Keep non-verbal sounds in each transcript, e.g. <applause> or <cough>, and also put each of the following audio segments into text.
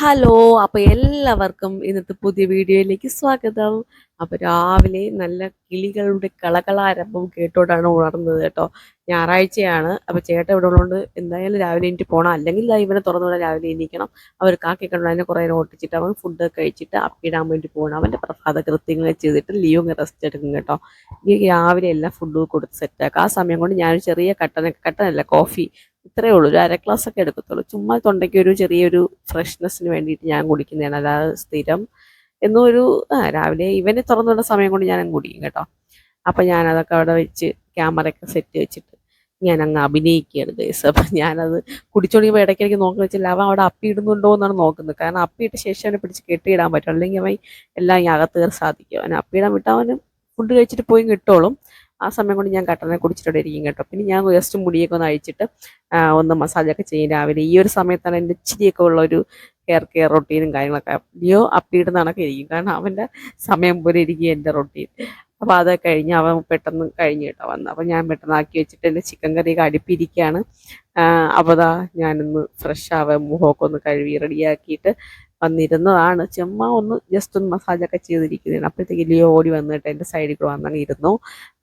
Hello അപ്പൊ എല്ലാവർക്കും ഇന്നത്തെ പുതിയ വീഡിയോയിലേക്ക് സ്വാഗതം. അപ്പൊ രാവിലെ നല്ല കിളികളുടെ കളകളാരംഭം കേട്ടോണ്ടാണ് ഉണർന്നത് കേട്ടോ. ഞായറാഴ്ചയാണ് അപ്പൊ ചേട്ടൻ ഇവിടെ ഉള്ളതുകൊണ്ട് എന്തായാലും രാവിലെ എനിക്ക് പോകണം അല്ലെങ്കിൽ ഇവനെ തുറന്നുകൂടെ രാവിലെ എണീക്കണം. അവർ കാക്കി കണ്ടു അതിനെ കുറെ ഓട്ടിച്ചിട്ട് അവൻ ഫുഡ് കഴിച്ചിട്ട് അപ്പിടാൻ വേണ്ടി പോകണം അവന്റെ പ്രഭാത കൃത്യങ്ങൾ ചെയ്തിട്ട് ലിയോ റെസ്റ്റ് എടുക്കും കേട്ടോ. ഈ രാവിലെ എല്ലാം ഫുഡ് കൊടുത്ത് സെറ്റാക്കാം ആ സമയം കൊണ്ട് ഞാനൊരു ചെറിയ കട്ടന കട്ടനല്ല കോഫി ഇത്രയേ ഉള്ളൂ. ഒരു അര ഗ്ലാസ് ഒക്കെ എടുക്കത്തുള്ളൂ. ചുമ്മാ തൊണ്ടയ്ക്ക് ഒരു ചെറിയൊരു ഫ്രഷ്നെസ്സിന് വേണ്ടിയിട്ട് ഞാൻ കുടിക്കുന്നതാണ്. അല്ലാതെ സ്ഥിരം. എന്നും ഒരു രാവിലെ ഇവനെ തുറന്നുള്ള സമയം കൊണ്ട് അങ്ങ് കുടിക്കും കേട്ടോ. അപ്പം ഞാനതൊക്കെ അവിടെ വെച്ച് ക്യാമറയൊക്കെ സെറ്റ് വെച്ചിട്ട് ഞാൻ അങ്ങ് അഭിനയിക്കുകയാണ് ഗൈസ് അപ്പം ഞാനത് കുടിച്ചോണ്ടിപ്പോൾ ഇടയ്ക്കിടയ്ക്ക് നോക്കി വെച്ചില്ല അവൻ അവിടെ അപ്പി ഇടുന്നുണ്ടോ എന്നാണ് നോക്കുന്നത്. കാരണം അപ്പിയിട്ട് ശേഷം അവനെ പിടിച്ച് കെട്ടിയിടാൻ പറ്റും. അല്ലെങ്കിൽ അവൻ എല്ലാം ഈ അകത്ത് കയറി സാധിക്കും. അവൻ അപ്പിയിടാൻ വിട്ടാൽ അവന് ഫുഡ് കഴിച്ചിട്ട് പോയി കിട്ടുള്ളൂ ആ സമയം കൊണ്ട് ഞാൻ കട്ടനെ കുടിച്ചിട്ടോടെ ഇരിക്കും കേട്ടോ. പിന്നെ ഞാൻ ജസ്റ്റ് മുടിയൊക്കെ ഒന്ന് അഴിച്ചിട്ട് ഒന്ന് മസാജൊക്കെ ചെയ്യും രാവിലെ. ഈ ഒരു സമയത്താണ് എന്റെ ഇച്ചിരിയൊക്കെ ഉള്ള ഒരു ഹെയർ കെയർ റൊട്ടീനും കാര്യങ്ങളൊക്കെ. ലിയോ അപ്പിയിടുന്ന നടക്കെ ഇരിക്കും. കാരണം അവന്റെ സമയം പോലെ ഇരിക്കും എന്റെ റൊട്ടീൻ അപ്പോൾ അത് കഴിഞ്ഞ് അവൻ പെട്ടെന്ന് കഴിഞ്ഞ് കേട്ടോ വന്ന്. അപ്പോൾ ഞാൻ പെട്ടെന്ന് ആക്കി വെച്ചിട്ട് എന്റെ ചിക്കൻ കറിയൊക്കെ അടുപ്പിരിക്കുകയാണ് അപ്പോൾ ഞാനൊന്ന് ഫ്രഷ് ആവാൻ മുഖമൊക്കെ ഒന്ന് കഴുകി റെഡിയാക്കിയിട്ട് വന്നിരുന്നതാണ്. ചുമ്മാ ഒന്ന് ജസ്റ്റ് ഒന്ന് മസാജൊക്കെ ചെയ്തിരിക്കുന്നതാണ് അപ്പോഴത്തേക്ക് ലിയോ ഓടി വന്നിട്ട് എന്റെ സൈഡിൽ കൂടെ വന്നങ്ങ് ഇരുന്നു.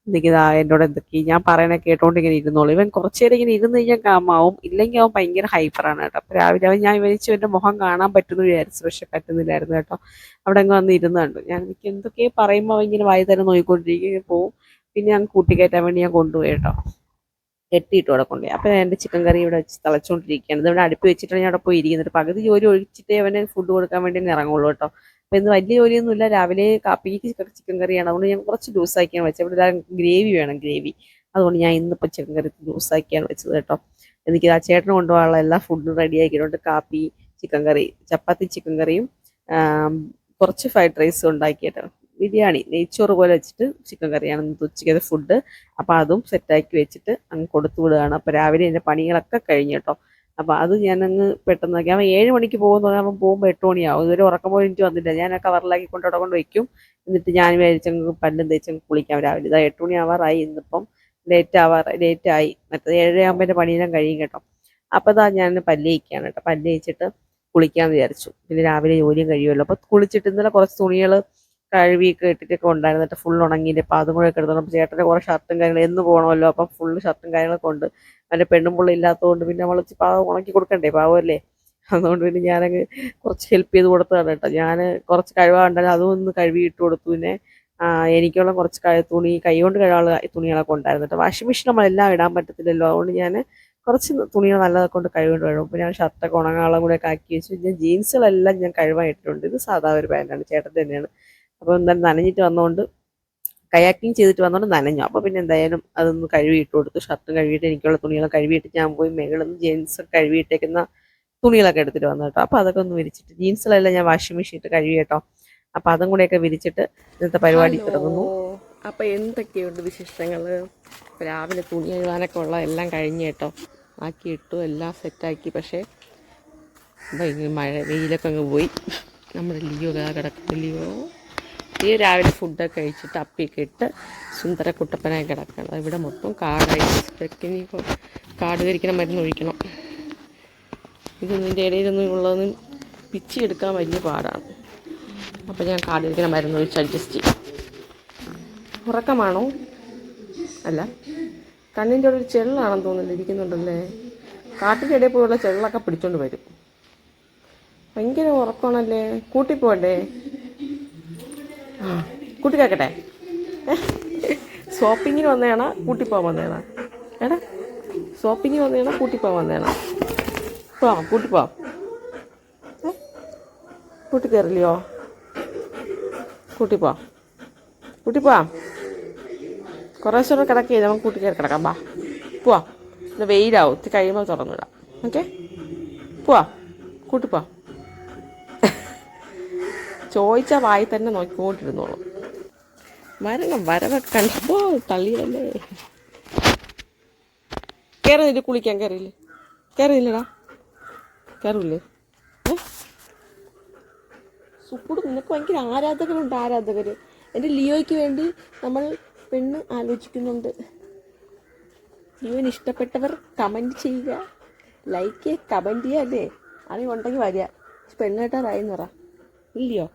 എനിക്ക് എന്നോട് എന്തൊക്കെ ഞാൻ പറയണ കേട്ടോണ്ട് ഇങ്ങനെ ഇരുന്നോളൂ. ഇവൻ കുറച്ചു നേരം ഇങ്ങനെ ഇരുന്ന് കഴിഞ്ഞാൽ കാമാവും. ഇല്ലെങ്കിൽ അവൻ ഭയങ്കര ഹൈപ്പറാണ് കേട്ടോ. അപ്പോൾ രാവിലെ അവൻ ഞാൻ വിചാരിച്ചു എന്റെ മുഖം കാണാൻ പറ്റുന്നു വിചാരിച്ചു. പക്ഷെ പറ്റുന്നില്ലായിരുന്നു കേട്ടോ. അവിടെ അങ്ങ് വന്ന് ഇരുന്ന് കണ്ടു. ഞാൻ എനിക്ക് എന്തൊക്കെ പറയുമ്പോൾ അവൻ ഇങ്ങനെ വായി തന്നെ നോയിക്കൊണ്ടിരിക്കുകയും പോവും. പിന്നെ ഞാൻ കൂട്ടിക്കയറ്റാൻ വേണ്ടി ഞാൻ കൊണ്ടുപോയി കേട്ടോ. കെട്ടിയിട്ട് അവിടെ കൊണ്ടുപോയി. എന്റെ എന്റെ ചിക്കൻ കറി ഇവിടെ വെച്ച് തിളച്ചുകൊണ്ടിരിക്കുകയാണ് ഇവിടെ അടുപ്പ് വെച്ചിട്ടാണ് ഞാൻ അവിടെ പോയി ഇരിക്കുന്നത്. പകുതി ജോലി ഒഴിച്ചിട്ടേ അവന് ഫുഡ് കൊടുക്കാൻ വേണ്ടി ഇറങ്ങുള്ളൂ കേട്ടോ. അപ്പോൾ ഇന്ന് വലിയ ജോലിയൊന്നുമില്ല. രാവിലെ കാപ്പിക്ക് ചിക്കൻ കറിയാണ്. അതുകൊണ്ട് ഞാൻ കുറച്ച് ലൂസാക്കിയാണ് വെച്ചത്. ഇവിടെ ഗ്രേവി വേണം ഗ്രേവി. അതുകൊണ്ട് ഞാൻ ഇന്ന് ഇന്നിപ്പോൾ ചിക്കൻ കറി ലൂസാക്കിയാണ് വെച്ചത് കേട്ടോ. എനിക്ക് ആ ചേട്ടന് കൊണ്ടുപോകാനുള്ള എല്ലാ ഫുഡും റെഡി ആക്കിയിട്ടുണ്ട്. കാപ്പി ചിക്കൻ കറി ചപ്പാത്തി ചിക്കൻ കറിയും കുറച്ച് ഫ്രൈഡ് റൈസും ഉണ്ടാക്കിയിട്ട് ബിരിയാണി നെയ്ച്ചോറ് പോലെ വെച്ചിട്ട് ചിക്കൻ കറിയാണ് ഉച്ചയ്ക്കത്തെ ഫുഡ് അപ്പോൾ അതും സെറ്റാക്കി വെച്ചിട്ട് അങ്ങ് കൊടുത്തു വിടുകയാണ്. അപ്പോൾ രാവിലെ എന്റെ പണികളൊക്കെ കഴിഞ്ഞു കേട്ടോ. അപ്പോൾ അത് ഞാനങ്ങ് പെട്ടെന്ന് നോക്കി അവൻ ഏഴ് മണിക്ക് പോകുന്ന അവൻ പോകുമ്പോൾ എട്ട് മണിയാവും. ഇതുവരെ ഉറക്കം പോലും എനിക്ക് വന്നില്ല. ഞാൻ ആ കവറിലാക്കി കൊണ്ട് അവിടെ കൊണ്ട് വെക്കും. എന്നിട്ട് ഞാൻ വിചാരിച്ചങ്ങ് പല്ലും തേച്ചങ്ങ് കുളിക്കാം രാവിലെ. ഇതാ എട്ട് മണി ആവാറായി ഇന്നിപ്പം ലേറ്റ് ആവാറ് ലേറ്റ് ആയി. മറ്റേ ഏഴരയാകുമ്പോൾ എന്റെ പണിയെല്ലാം കഴിയും കേട്ടോ. അപ്പോൾ ഇതാ ഞാൻ പല്ല് തേക്കുകയാണ് കേട്ടോ. പല്ല് തേച്ചിട്ട് കുളിക്കാമെന്ന് വിചാരിച്ചു. പിന്നെ രാവിലെ ജോലിയും കഴിയുമല്ലോ. അപ്പോൾ കുളിച്ചിട്ട് ഇന്നലെ കുറച്ച് തുണികൾ കഴുകിയൊക്കെ ഇട്ടിട്ടൊക്കെ ഉണ്ടായിരുന്നിട്ട് ഫുൾ ഉണങ്ങിയില്ല. അപ്പോൾ അതും കൂടെ എടുത്തോണ്ട് അപ്പോൾ ചേട്ടന്റെ കുറേ ഷർട്ടും കാര്യങ്ങളും എന്ന് പോകണമല്ലോ അപ്പം ഫുൾ ഷർട്ടും കാര്യങ്ങളൊക്കെ ഉണ്ട്. അതിന്റെ പെണ്ണും പുള്ളി ഇല്ലാത്തതുകൊണ്ട് പിന്നെ നമ്മൾ പാവം ഉണക്കി കൊടുക്കണ്ടേ പാവമല്ലേ? അതുകൊണ്ട് പിന്നെ ഞാനങ്ങ് കുറച്ച് ഹെൽപ്പ് ചെയ്ത് കൊടുത്തതാണ് കേട്ടോ. ഞാൻ കുറച്ച് കഴിവാണ്ടായിരുന്നു അതും ഒന്ന് കഴുകി ഇട്ട് കൊടുത്തു. പിന്നെ എനിക്കുള്ള കുറച്ച് തുണി കൈ കൊണ്ട് കഴുകാനുള്ള തുണികളൊക്കെ ഉണ്ടായിരുന്നു കേട്ടോ. വാഷിംഗ് മെഷീൻ നമ്മളെല്ലാം ഇടാൻ പറ്റത്തില്ലല്ലോ. അതുകൊണ്ട് ഞാൻ കുറച്ച് തുണികൾ നല്ലതൊക്കെ കൊണ്ട് കഴിവുകൊണ്ട് കഴുകും അപ്പോൾ ഞാൻ ഷർട്ടൊക്കെ ഉണങ്ങാളും കൂടെ ഒക്കെ ആക്കി വെച്ചു. ഞാൻ ജീൻസുകളെല്ലാം ഞാൻ കഴിവായിട്ടുണ്ട് ഇത് സാധാ ഒരു പാന്റാണ്. ചേട്ടൻ തന്നെയാണ്. അപ്പോൾ എന്തായാലും നനഞ്ഞിട്ട് വന്നുകൊണ്ട് കയാക്കിങ് ചെയ്തിട്ട് വന്നുകൊണ്ട് നനഞ്ഞു. അപ്പോൾ പിന്നെ എന്തായാലും അതൊന്ന് കഴുകി ഇട്ട് കൊടുത്തു. ഷർട്ടും കഴുകിയിട്ട് എനിക്കുള്ള തുണികളൊക്കെ കഴുകിയിട്ട് ഞാൻ പോയി മേളിൽ ജീൻസ് കഴുകിയിട്ടേക്കുന്ന തുണികളൊക്കെ എടുത്തിട്ട് വന്നു കേട്ടോ. അപ്പോൾ അതൊക്കെ ഒന്ന് വിരിച്ചിട്ട് ജീൻസിലെല്ലാം ഞാൻ വാഷിംഗ് മെഷീൻ ഇട്ട് കഴുകി കേട്ടോ. അപ്പോൾ അതും കൂടെയൊക്കെ വിരിച്ചിട്ട് ഇന്നത്തെ പരിപാടി തുടങ്ങുന്നു. അപ്പോൾ എന്തൊക്കെയുണ്ട് വിശേഷങ്ങൾ രാവിലെ തുണി എഴുതാനൊക്കെ ഉള്ള എല്ലാം കഴിഞ്ഞ് കേട്ടോ. ആക്കി ഇട്ടു എല്ലാം സെറ്റാക്കി പക്ഷേ മഴ വെയിലൊക്കെ അങ്ങ് പോയി. നമ്മുടെ ലിയോ കിടക്കുന്നു ലിയോ. ലിയോ രാവിലെ ഫുഡൊക്കെ കഴിച്ചിട്ട് അപ്പിയൊക്കെ ഇട്ട് സുന്ദര കുട്ടപ്പനായി കിടക്കണം. ഇവിടെ മൊത്തം കാടായി. ഇനി കാട് കരിക്കണ മരുന്ന് ഒഴിക്കണം. ഇതൊന്നും ഇതിന്റെ ഇടയിലൊന്നും ഉള്ളതൊന്നും പിച്ചി എടുക്കാൻ വലിയ പാടാണ്. അപ്പോൾ ഞാൻ കാട് കരിക്കണ മരുന്ന് ഒഴിച്ച് അഡ്ജസ്റ്റ് ചെയ്യും. ഉറക്കമാണോ? അല്ല. കണ്ണിന്റെ ഒരു ചെള്ളാണെന്ന് തോന്നുന്നില്ല ഇരിക്കുന്നുണ്ടല്ലേ? കാട്ടിന്റെ ഇടയിൽ പോയുള്ള ചെള്ളൊക്കെ പിടിച്ചോണ്ട് വരും. ഭയങ്കര ഉറക്കമാണല്ലേ? കൂട്ടിപ്പോണ്ടേ കൂട്ടി കേൾക്കട്ടെ ഷോപ്പിങ്ങിന് വന്നേണ കൂട്ടിപ്പോകാൻ വന്നേണ. എടാ ഷോപ്പിങ്ങിന് വന്നേണ കൂട്ടിപ്പോകാൻ വന്നേണ. പോവാം കൂട്ടിപ്പോവാം ഏ? കൂട്ടി കയറില്ലയോ കൂട്ടിപ്പോവാം കൂട്ടിപ്പോവാം കുറേ ദിവസം കിടക്കി നമുക്ക് കൂട്ടി കയറി കിടക്കാം ബാ പോവാം. വെയിലാവും ഇത് കഴിയുമ്പോൾ തുറന്നിടാം. ഓക്കെ? പോവാ. കൂട്ടിപ്പോ. ചോദിച്ച വായി തന്നെ നോക്കിക്കൊണ്ടിരുന്നോളൂ. മരണം വരവൊക്കെ കണ്ടപ്പോ തള്ളിയതല്ലേ കയറുന്നില്ല കുളിക്കാൻ? കയറിയില്ലേ കയറിയില്ലടാ കയറില്ലേ സുക്കൂട് നിനക്ക് ഭയങ്കര ആരാധകരുണ്ട് ആരാധകർ എന്റെ ലിയോയ്ക്ക് വേണ്ടി നമ്മൾ പെണ്ണ് ആലോചിക്കുന്നുണ്ട്. ലിയോന് ഇഷ്ടപ്പെട്ടവർ കമന്റ് ചെയ്യുക. ലൈക്ക് കമന്റ് ചെയ്യുക അല്ലേ? അറിയുണ്ടെങ്കിൽ വരിക. പെണ്ണേട്ടാറായി പറ. ഇല്ലയോ?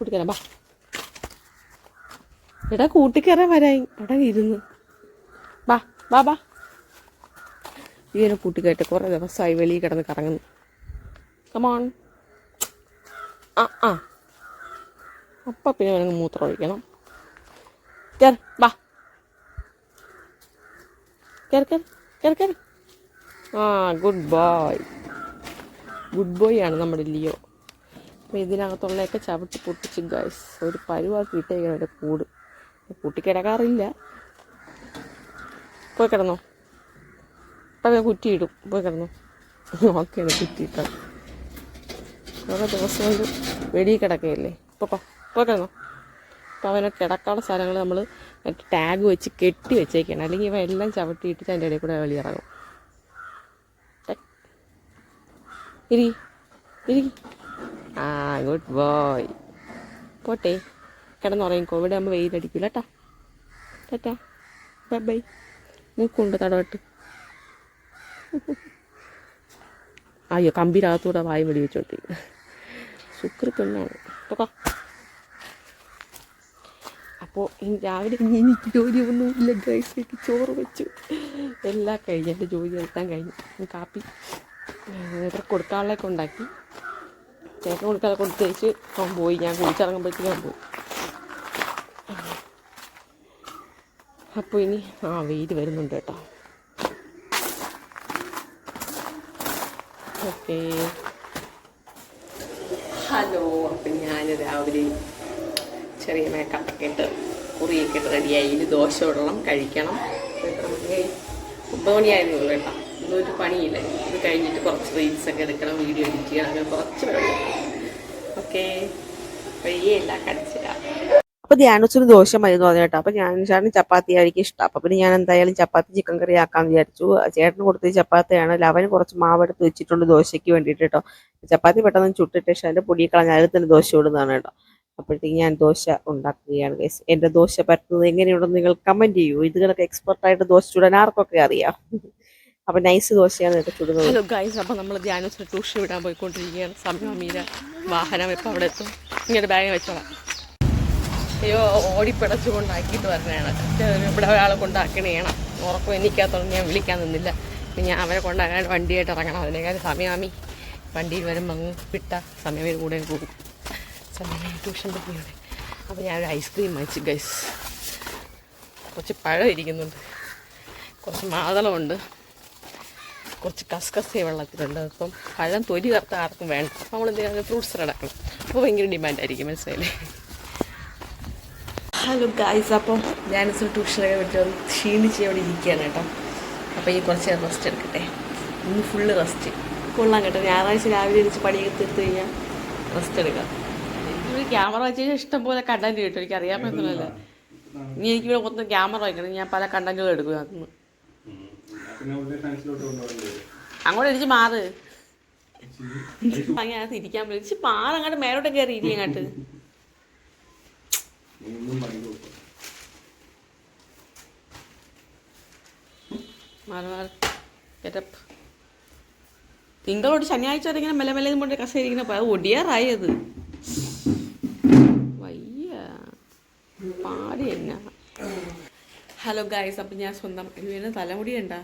കൂട്ടിക്കരാം ബാ. എടാ കൂട്ടിക്കയറാൻ വരായി. എടാ ഇരുന്ന്. ബാ ബാ വാ ഇവനെ കൂട്ടിക്കയറ്റ കുറേ ദിവസമായി വെളിയിൽ കിടന്ന് കറങ്ങുന്നു. കമോൺ ആ ആ. അപ്പം പിന്നെ അവനങ്ങ് മൂത്രം ഒഴിക്കണം. കയറി ബാ. കയറി കയറി കയറി കയറി ആ ഗുഡ് ബോയ് ഗുഡ് ബോയ് ആണ് നമ്മുടെ ലിയോ. അപ്പോൾ ഇതിനകത്തുള്ളതൊക്കെ ചവിട്ടി പൊട്ടിച്ച് ഗൈസ് ഒരു പരുവാക്കി ഇട്ടേക്കണം എന്റെ കൂട്. കൂട്ടിക്കിടക്കാറില്ല പോയി കിടന്നോ? അപ്പം ഞാൻ കുറ്റിയിടും പോയി കിടന്നോ? ഓക്കെയാണ് കുറ്റിയിട്ടത് കുറേ ദിവസം കൊണ്ട് വെടി കിടക്കുകയല്ലേ ഇപ്പോൾ പോയി കിടന്നോ? അപ്പോൾ അവനെ കിടക്കാനുള്ള സ്ഥലങ്ങൾ നമ്മൾ ടാഗ് വെച്ച് കെട്ടി വെച്ചേക്കാണ്. അല്ലെങ്കിൽ ഇവ എല്ലാം ചവിട്ടിയിട്ട് അതിന്റെ ഇടയിൽ കൂടെ വെളിയിറങ്ങും. ഇരി. ഇരി. ആ ഗുഡ് ബോയ് പോട്ടെ. കിടന്നുറങ്ങിക്കോ. കോവിഡ് ആകുമ്പോൾ വെയിലടിക്കില്ല കേട്ടാ ബൈ ബൈ. മൂക്കുണ്ട് തടവട്ട് അയ്യോ കമ്പിനകത്തൂടെ വായും വെടി വെച്ചോട്ടി. ശുക്രി പെണ്ണാണ്. പൊക്കോ അപ്പോൾ രാവിലെ ഇനി എനിക്ക് ജോലിയൊന്നുമില്ല ഗൈസ് എനിക്ക് ചോറ് വെച്ചു. എല്ലാം കഴിഞ്ഞു എന്റെ ജോലി നിർത്താൻ കഴിഞ്ഞു. കാപ്പി ഇവർക്ക് കൊടുക്കാനുള്ളതൊക്കെ ഉണ്ടാക്കി. ചേട്ടൻ കൊടുക്കാതെ കൊടുത്ത് വെച്ച് അവൻ പോയി. ഞാൻ കുളിച്ചിറങ്ങുമ്പോഴത്തേക്ക് അവൻ പോയി. അപ്പോൾ ഇനി ആ വെയിൽ വരുന്നുണ്ട് കേട്ടോ. ഓക്കെ. ഹലോ അപ്പം ഞാൻ രാവിലെ ചെറിയ മേക്കപ്പൊക്കെ ഇട്ട് കുറിയൊക്കെ ഇട്ട് റെഡിയായി ഇനി ദോശ ഇടണം കഴിക്കണം. ഒമ്പത് മണിയായിരുന്നു കേട്ടോ. ഇന്നൊരു പണിയില്ല. ഇത് കഴിഞ്ഞിട്ട് കുറച്ച് റീൽസ് ഒക്കെ എടുക്കണം വീഡിയോ എഡിറ്റ് ചെയ്യണം അങ്ങനെ കുറച്ച് പരിപാടി ഓക്കെ. വയ്യേ എല്ലാം കടിച്ചിടാം അപ്പൊ ധ്യാനത്തിന് ദോശ മതി എന്ന് പറഞ്ഞു കേട്ടോ. അപ്പൊ ഞാൻ ചേട്ടന് ചപ്പാത്തി ആയിരിക്കും ഇഷ്ടം. അപ്പൊ പിന്നെ ഞാൻ എന്തായാലും ചപ്പാത്തി ചിക്കൻ കറി ആക്കാന്ന് വിചാരിച്ചു. ചേട്ടന് കൊടുത്തത് ചപ്പാത്തിയാണ് ലവൻ കുറച്ച് മാവ് എടുത്ത് വെച്ചിട്ടുണ്ട് ദോശയ്ക്ക് വേണ്ടിയിട്ട് കേട്ടോ. ചപ്പാത്തി പെട്ടെന്ന് ചുട്ടിട്ട് ശേഷം അതിന്റെ പൊടി കളഞ്ഞ അതിൽ തന്നെ ദോശ ഇടുന്നതാണ് കേട്ടോ. അപ്പോഴത്തേക്ക് ഞാൻ ദോശ ഉണ്ടാക്കുകയാണ് എന്റെ ദോശ പരത്തുന്നത് എങ്ങനെയുണ്ടെന്ന് നിങ്ങൾ കമന്റ് ചെയ്യൂ. ഇതുകളൊക്കെ എക്സ്പെർട്ടായിട്ട് ദോശ ചുടാൻ ആർക്കൊക്കെ അറിയാം? അപ്പൊ നൈസ് ദോശയാണ് കേട്ടോ ചുടുന്നത്. ഹലോ ഗൈസ് അപ്പൊ നമ്മൾ ധ്യാനത്തിന് ട്യൂഷൻ വിടാൻ പോയിക്കൊണ്ടിരിക്കുകയാണ്. സമയം മീര വാഹനം ഇപ്പം അവിടെ എത്തും. ഇങ്ങനെ ബാഗ് വെച്ചോളാം. അയ്യോ ഓടിപ്പിടച്ചു കൊണ്ടാക്കിയിട്ട് വരണേണ് ഇവിടെ ഒരാളെ കൊണ്ടാക്കണേണം ഉറക്കം എനിക്കാത്തോളം ഞാൻ വിളിക്കാൻ നിന്നില്ല. ഞാൻ അവരെ കൊണ്ടാക്കാൻ വണ്ടിയായിട്ട് ഇറങ്ങണം. അതിനേക്കാൾ സമയാമി വണ്ടിയിൽ വരുമ്പോൾ അങ്ങ് വിട്ട സമയം കൂടെ പോകും. സമയം ട്യൂഷൻ പോയി അപ്പോൾ ഞാനൊരു ഐസ്ക്രീം വാങ്ങിച്ചു ഗൈസ് കുറച്ച് പഴം ഇരിക്കുന്നുണ്ട്. കുറച്ച് മാതളമുണ്ട്. കുറച്ച് കസ്കസ വെള്ളത്തിലുണ്ട്. അപ്പം പഴം തൊലി കറുത്ത ആർക്കും വേണം നമ്മൾ എന്തെങ്കിലും ഫ്രൂട്ട്സ് ഇടക്കണം അപ്പോൾ ഭയങ്കര ഡിമാൻഡായിരിക്കും. മനസ്സിലായില്ലേ? ഹലോ ഗായ്സ് അപ്പോൾ ഞാനിസ് ട്യൂഷനൊക്കെ വിട്ട് ക്ഷീണിച്ച് അവിടെ ഇരിക്കുകയാണ് കേട്ടോ. അപ്പോൾ ഈ കുറച്ച് റെസ്റ്റ് എടുക്കട്ടെ. ഇന്ന് ഫുള്ള് റെസ്റ്റ് കൊള്ളാം കേട്ടോ. ഞായറാഴ്ച രാവിലെ എണിച്ച് പണിയൊക്കെ തീർത്ത് കഴിഞ്ഞാൽ റെസ്റ്റ് എടുക്കാം. ഒരു ക്യാമറ വെച്ച് കഴിഞ്ഞാൽ ഇഷ്ടം പോലെ കണ്ടന്റ് കിട്ടും. എനിക്ക് അറിയാൻ പറ്റുന്നില്ല ഇനി എനിക്കിവിടെ മൊത്തം ക്യാമറ വയ്ക്കണം ഞാൻ പല കണ്ടന്റുകൾ എടുക്കും അതിന് പിന്നെ ഉള്ളിൽ ഫാൻസിലോട്ട് കൊണ്ടുപോകേണ്ടി വരും അങ്ങോട്ട് ഇടിച്ച് മാറ്. അങ്ങനെ ഇരിക്കാൻ പറ്റും. ഇച്ചിരി മാറ് അങ്ങോട്ട് മേലോട്ട് കയറി ഇരി അങ്ങോട്ട്. മാറി മാറി. ഗെറ്റപ്പ് തിങ്കളോട് ശനിയാഴ്ച വരെ ഇങ്ങനെ മെല്ലെ മെല്ലെ കൊണ്ട് കസേരിക്കുന്ന അത് ഒടിയാറായി വയ്യ. പാടി എന്നാ ഹലോ ഗായ്സ് അപ്പം ഞാൻ സ്വന്തം ഇവന് തലമുടി ഉണ്ട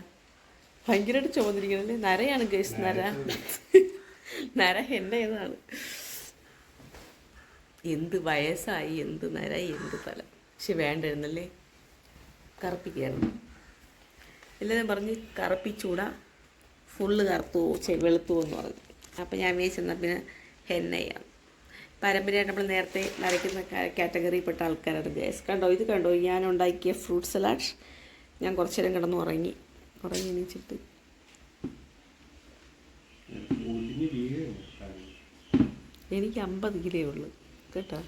ഭയങ്കരമായിട്ട് ചോദിരിക്കണല്ലേ നരയാണ് ഗൈസ് നര. നര. എന്റെ ഏതാണ് എന്ത് വയസ്സായി എന്ത് നര എന്ത് തല. പക്ഷെ വേണ്ടായിരുന്നല്ലേ? എല്ലാം എല്ലാവരും പറഞ്ഞ് കറുപ്പിച്ചൂടാ. ഫുള്ള് കറുത്തു വെളുത്തു എന്ന് പറഞ്ഞു. അപ്പം ഞാൻ വിചാരിച്ചെന്നാൽ പിന്നെ ഹെന്നയാണ്. പാരമ്പര്യമായിട്ട് നമ്മൾ നേരത്തെ നരയ്ക്കുന്ന കാറ്റഗറിയിൽപ്പെട്ട ആൾക്കാരാണ് ഗ്യാസ് കണ്ടോ ഇത് കണ്ടോ? ഞാൻ ഉണ്ടാക്കിയ ഫ്രൂട്ട് സലാഡ്. ഞാൻ കുറച്ചു നേരം കിടന്ന് ഉറങ്ങി ഉറങ്ങി എണീച്ചിട്ട്. എനിക്ക് അമ്പത് കിലോ ഉള്ളു. കേട്ടോ?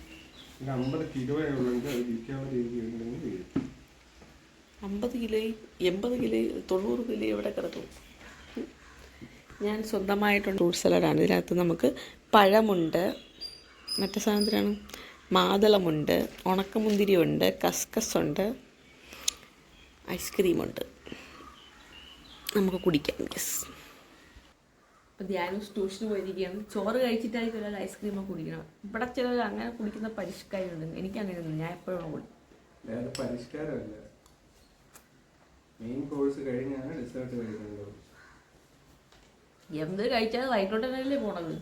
അമ്പത് കിലോ എൺപത് കിലോ തൊണ്ണൂറ് കിലോ എവിടെ കിടക്കും. ഞാൻ സ്വന്തമായിട്ടുള്ള ഫ്രൂട്ട് സലാഡാണ്. ഇതിനകത്ത് നമുക്ക് പഴമുണ്ട്. മറ്റേ സാധനത്തിനാണ് മാതളമുണ്ട് ഉണക്കമുന്തിരിയുണ്ട് കസ്കസ് ഉണ്ട് ഐസ്ക്രീമുണ്ട്. നമുക്ക് കുടിക്കാം യെസ് അപ്പോൾ ധ്യാനം ട്യൂഷന് പോയിരിക്കുകയാണ്. ചോറ് കഴിച്ചിട്ടായിരിക്കും ഒരാൾ ഐസ്ക്രീമൊക്കെ കുടിക്കണം. ഇവിടെ ചിലർ അങ്ങനെ കുടിക്കുന്ന പരിഷ്കാരമുണ്ട്. എനിക്ക് അങ്ങനെ ഒന്നും ഞാൻ എപ്പോഴും കുടി അത് പരിഷ്കാരമല്ല. മെയിൻ കോഴ്സ് കഴിഞ്ഞാണ് ഡിസേർട്ട് കഴിക്കുന്നത് എന്ത് കഴിച്ചാലും വൈകിട്ടോട്ട് തന്നെയല്ലേ പോണത്?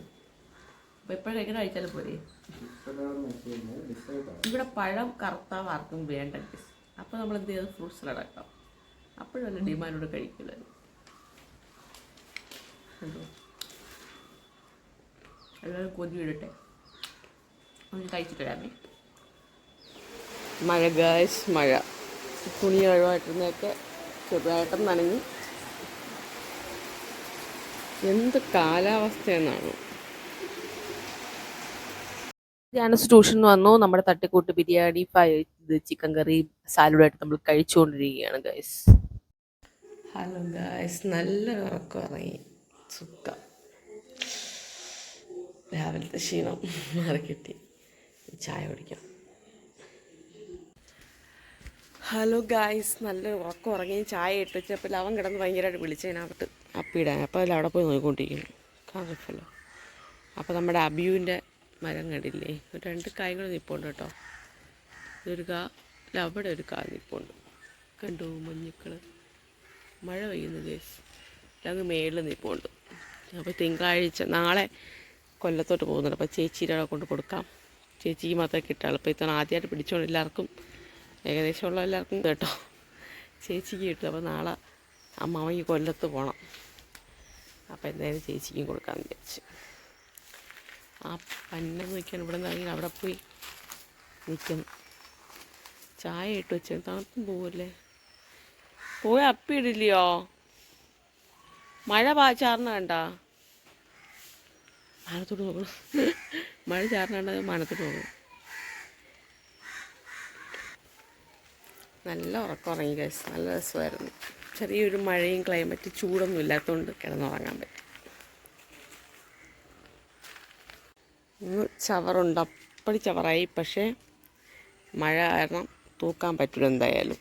അപ്പോൾ എപ്പോഴും കഴിക്കണം കഴിച്ചാലും പോരെ? ഇവിടെ പഴം കറുത്ത ആർക്കും വേണ്ട അപ്പോൾ നമ്മൾ എന്ത് ചെയ്ത്? ഫ്രൂട്ട്സ് അടക്കാം അപ്പോഴും നല്ല ഡിമാൻഡോട് കഴിക്കില്ല കണ്ടോ <laughs> എല്ലാവരും കൊതി ഇടട്ടെ ഒന്ന് കഴിച്ചിട്ട് വരാമേ. മഴ ഗായ്സ് മഴ. തുണി കഴിവായിട്ടിരുന്നൊക്കെ ചെറുതായിട്ട് നനഞ്ഞു. എന്ത് കാലാവസ്ഥയെന്നാണ്. ഞാൻ ട്യൂഷൻ വന്നു. നമ്മുടെ തട്ടിക്കൂട്ട് ബിരിയാണി ഫ്രൈ ചിക്കൻ കറി സാലഡായിട്ട് നമ്മൾ കഴിച്ചുകൊണ്ടിരിക്കുകയാണ് ഗൈസ് ഹലോ ഗൈസ് നല്ല ഉറക്കം ഇറങ്ങി. സുക്ക രാവിലത്തെ ക്ഷീണം മാറിക്കിട്ടി ചായ കുടിക്കാം. ഹലോ ഗായ്സ് നല്ല ഉറക്കം ഉറങ്ങി ചായ ഇട്ട് വെച്ചപ്പോൾ അവൻ കിടന്ന് ഭയങ്കരമായിട്ട് വിളിച്ചതിനകത്ത് അപ്പിടാൻ. അപ്പോൾ അതിൽ അവിടെ പോയി നോക്കിക്കൊണ്ടിരിക്കുന്നു. കാണുമല്ലോ. അപ്പോൾ നമ്മുടെ അബിയുവിന്റെ മരം കണ്ടില്ലേ? രണ്ട് കായ്കൾ നിൽപ്പുണ്ട് കേട്ടോ. ഇതൊരു കാ ഇല്ല, അവിടെ ഒരു കാ നിൽപ്പുണ്ട് കണ്ടു മഞ്ഞക്കൾ മഴ പെയ്യുന്നു ഗേസ് അങ്ങ് മേളിൽ നിൽപ്പുണ്ട് അപ്പോൾ തിങ്കളാഴ്ച നാളെ കൊല്ലത്തോട്ട് പോകുന്നുണ്ട്. അപ്പോൾ ചേച്ചിയുടെ അവിടെ കൊണ്ട് കൊടുക്കാം. ചേച്ചിക്ക് മാത്രമേ കിട്ടുള്ളൂ അപ്പോൾ ഇത്തവണ ആദ്യമായിട്ട് പിടിച്ചോണ്ട് എല്ലാവർക്കും ഏകദേശമുള്ള എല്ലാവർക്കും കേട്ടോ. ചേച്ചിക്ക് കിട്ടും. അപ്പോൾ നാളെ അമ്മാവയ്ക്ക് കൊല്ലത്ത് പോകണം അപ്പോൾ എന്തായാലും ചേച്ചിക്കും കൊടുക്കാമെന്ന് വിചാരിച്ചു. ആ പന്ന നോക്കിയാണ് ഇവിടെ നിന്ന് ഇറങ്ങി അവിടെ പോയി നിൽക്കുന്നു. ചായ ഇട്ട് വെച്ചാൽ തണുപ്പും പോവല്ലേ? പോയി അപ്പിയിടില്ലയോ മഴ പാ ചാർന്ന കണ്ട? മാനത്തോട്ട് പോകണം മഴ ചാർന്ന കണ്ട മാനത്തോട്ട് പോകണം നല്ല ഉറക്കം ഉറങ്ങി ഗൈസ് നല്ല രസമായിരുന്നു. ചെറിയൊരു മഴയും ക്ലൈമറ്റ് ചൂടൊന്നും ഇല്ലാത്തതുകൊണ്ട് കിടന്നുറങ്ങാൻ പറ്റും. ഇന്ന് ചവറുണ്ട്. അപ്പടി ചവറായി. പക്ഷേ മഴ കാരണം തൂക്കാൻ പറ്റില്ല എന്തായാലും.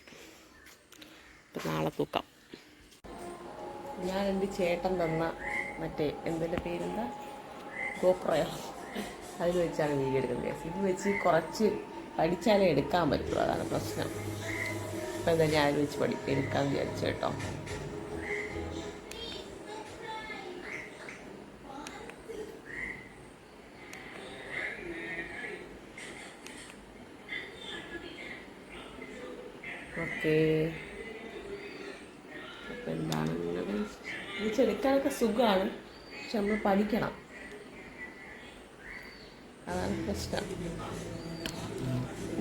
നാളെ തൂക്കാം. ഞാൻ എന്റെ ചേട്ടൻ തന്ന മറ്റേ എന്തിന്റെ പേരെന്താ? ഗോപ്രയോ. അതിൽ വെച്ചാണ് വീഡിയോ എടുക്കുന്നത്. ഇത് വെച്ച് കുറച്ച് പഠിച്ചാലേ എടുക്കാൻ പറ്റുള്ളൂ അതാണ് പ്രശ്നം. അപ്പം എന്താ ഞാൻ വെച്ച് പഠി എടുക്കാമെന്ന് വിചാരിച്ചു കേട്ടോ. ഓക്കേ. അപ്പം എന്താണ് ഇത് ചെടുക്കാനൊക്കെ സുഖമാണ് പക്ഷെ നമ്മൾ പഠിക്കണം. അതാണ് പ്രശ്നം.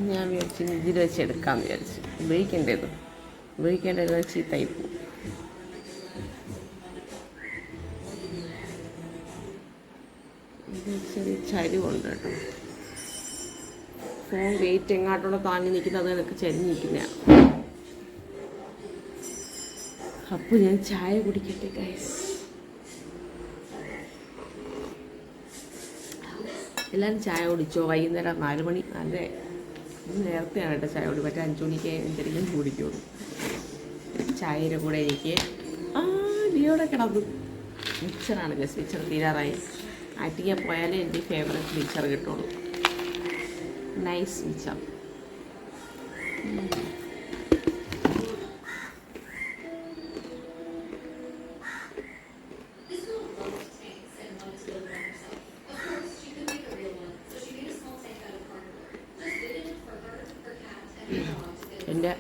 ഞാൻ വിചാരിച്ചു ഇതിൽ വെച്ച് എടുക്കാമെന്ന് വിചാരിച്ചു. ഉപയോഗിക്കേണ്ടത് ഉപയോഗിക്കേണ്ടത് ചീത്തയായി ഇത് ചെറിയ ചരിവുണ്ട് കേട്ടോ. ഫോൺ വെയിറ്റ് എങ്ങാട്ടുള്ള താങ്ങി നിൽക്കുന്നത് അത് എനിക്ക് ചരിഞ്ഞിരിക്കുന്നതാണ് അപ്പോൾ ഞാൻ ചായ കുടിക്കട്ടെ ഗൈസ് എല്ലാവരും ചായ കുടിച്ചോ? വൈകുന്നേരം നാല് മണി നല്ല നേരത്തെയാണ് കേട്ടോ ചായ കുടി. മറ്റേ അഞ്ച് മണിക്ക് എന്തെങ്കിലും കുടിക്കുള്ളൂ ചായയുടെ കൂടെ എനിക്ക് ആ ലിയോടെ കിടന്നു. മിക്സറാണ് ഗസ് മിക്സർ തീരാറായി. ആറ്റിങ്ങ പോയാലേ എന്റെ ഫേവറേറ്റ് മിക്സർ കിട്ടുള്ളൂ. നൈസ് മിക്സർ എന്റെ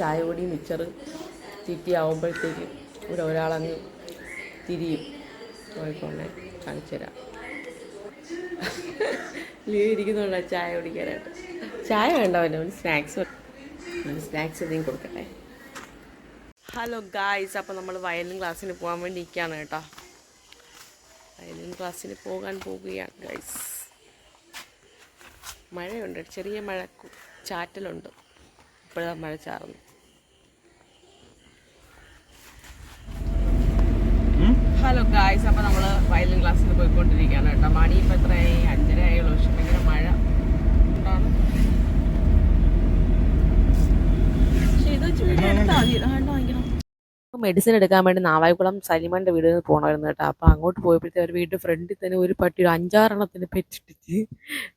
ചായ പൊടി മിച്ചറ് തീറ്റിയാവുമ്പോഴത്തേക്ക് ഇവിടെ ഒരാളങ്ങ് തിരിയും. നോക്കിക്കൊണ്ടേ കാണിച്ചു തരാം. ലീവ് ഇരിക്കുന്നുണ്ടോ ചായ കുടിക്കാനായിട്ട്. ചായ വേണ്ടവല്ലോ ഒരു സ്നാക്സ് സ്നാക്സ് എന്തെങ്കിലും കൊടുക്കട്ടെ. ഹലോ ഗായ്സ് അപ്പോൾ നമ്മൾ വയലിൻ ക്ലാസ്സിന് പോകാൻ വേണ്ടി ഇരിക്കുകയാണ് കേട്ടോ. വയലിൻ ക്ലാസ്സിന് പോകാൻ പോകുകയാണ് ഗൈസ് മഴയുണ്ട് ചെറിയ മഴ ചാറ്റലുണ്ട്. ഇപ്പോഴാണ് മഴ ചാറുന്നു ഹലോ ഗായ്സ് അപ്പോൾ നമ്മൾ വയലിൻ ക്ലാസ്സിൽ പോയിക്കൊണ്ടിരിക്കുകയാണ് കേട്ടോ. മണി ഇപ്പോൾ എത്രയായി? അഞ്ചര ആയുള്ളൂ. പക്ഷെ ഭയങ്കര മഴ ഉണ്ടാണ് പക്ഷെ ഇത് വെച്ച് വീഡിയോ എടുത്താൽ മതി. ഇതാണ്ട് വാങ്ങിക്കണം. മെഡിസിൻ എടുക്കാൻ വേണ്ടി നാവായിക്കുളം സലിമാന്റെ വീട് പോകണമായിരുന്നു കേട്ടോ. അപ്പോൾ അങ്ങോട്ട് പോയപ്പോഴത്തെ ഒരു വീടിന്റെ ഫ്രണ്ടിൽ തന്നെ ഒരു പട്ടി ഒരു അഞ്ചാറെണ്ണത്തിന് പെറ്റിട്ടിട്ട്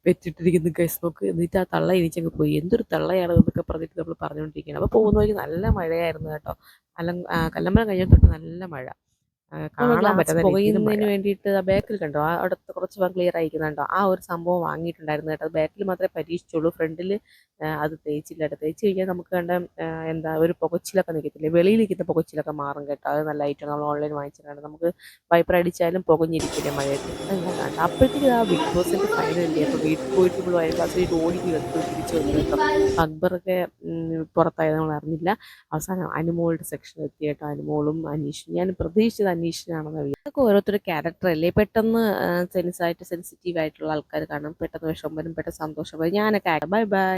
പെറ്റിട്ടിരിക്കുന്നു കേസ് നോക്ക് എന്നിട്ട് ആ തള്ള ഇനിച്ചങ്ങ് പോയി. എന്തൊരു തള്ളയാണ് എന്നൊക്കെ പറഞ്ഞിട്ട് നമ്മൾ പറഞ്ഞുകൊണ്ടിരിക്കുകയാണ്. അപ്പോൾ പോകുന്ന വഴി നല്ല മഴയായിരുന്നു കേട്ടോ. അല്ല കല്ലമ്പലം കഴിഞ്ഞ തൊട്ട് നല്ല മഴ. കാണാൻ പറ്റുന്ന വേണ്ടിയിട്ട് ആ ബാക്കിൽ കണ്ടോ? അവിടുത്തെ കുറച്ച് ഭാഗം ക്ലിയർ ആയിരിക്കുന്നുണ്ടോ ആ ഒരു സംഭവം വാങ്ങിയിട്ടുണ്ടായിരുന്നു കേട്ടോ. അത് ബാക്കിൽ മാത്രമേ പരീക്ഷിച്ചുള്ളൂ. ഫ്രണ്ടിൽ അത് തേച്ചില്ല കേട്ടോ. തേച്ച് കഴിഞ്ഞാൽ നമുക്ക് കണ്ട എന്താ ഒരു പുകച്ചിലൊക്കെ നിൽക്കത്തില്ലേ വെളിയിൽ നിൽക്കുന്ന പുകച്ചിലൊക്കെ മാറും കേട്ടോ. അത് നല്ല ഐറ്റം നമ്മൾ ഓൺലൈൻ വാങ്ങിച്ചിട്ടുണ്ട് നമുക്ക് വൈപ്പർ അടിച്ചാലും പുകഞ്ഞിരിക്കില്ല മഴയത്ത്? കണ്ട. അപ്പോഴത്തേക്ക് ആ ബിഗ് ബോസിന്റെ ഫൈനൽ ഇല്ലേ അപ്പോൾ വീട്ടിൽ പോയിട്ട് നമ്മൾ വയൽ ക്ലാസ്സിൽ ഓടി തിരിച്ചു വന്നു കേട്ടോ. അക്ബറൊക്കെ പുറത്തായത് നമ്മൾ അറിഞ്ഞില്ല. അവസാനം അനുമോളുടെ സെക്ഷൻ എത്തി കേട്ടോ. അനുമോളും അനീഷും. ഞാൻ പ്രതീക്ഷിച്ചത് അനീഷിനാണെന്ന് അതൊക്കെ ഓരോരുത്തരുടെ ക്യാരക്ടർ അല്ലേ? പെട്ടെന്ന് സെൻസായിട്ട് സെൻസിറ്റീവ് ആയിട്ടുള്ള ആൾക്കാർ കാണും. പെട്ടെന്ന് വിഷമം വരും പെട്ടെന്ന് സന്തോഷം വരും. ഞാനൊക്കെ ബൈ ബൈ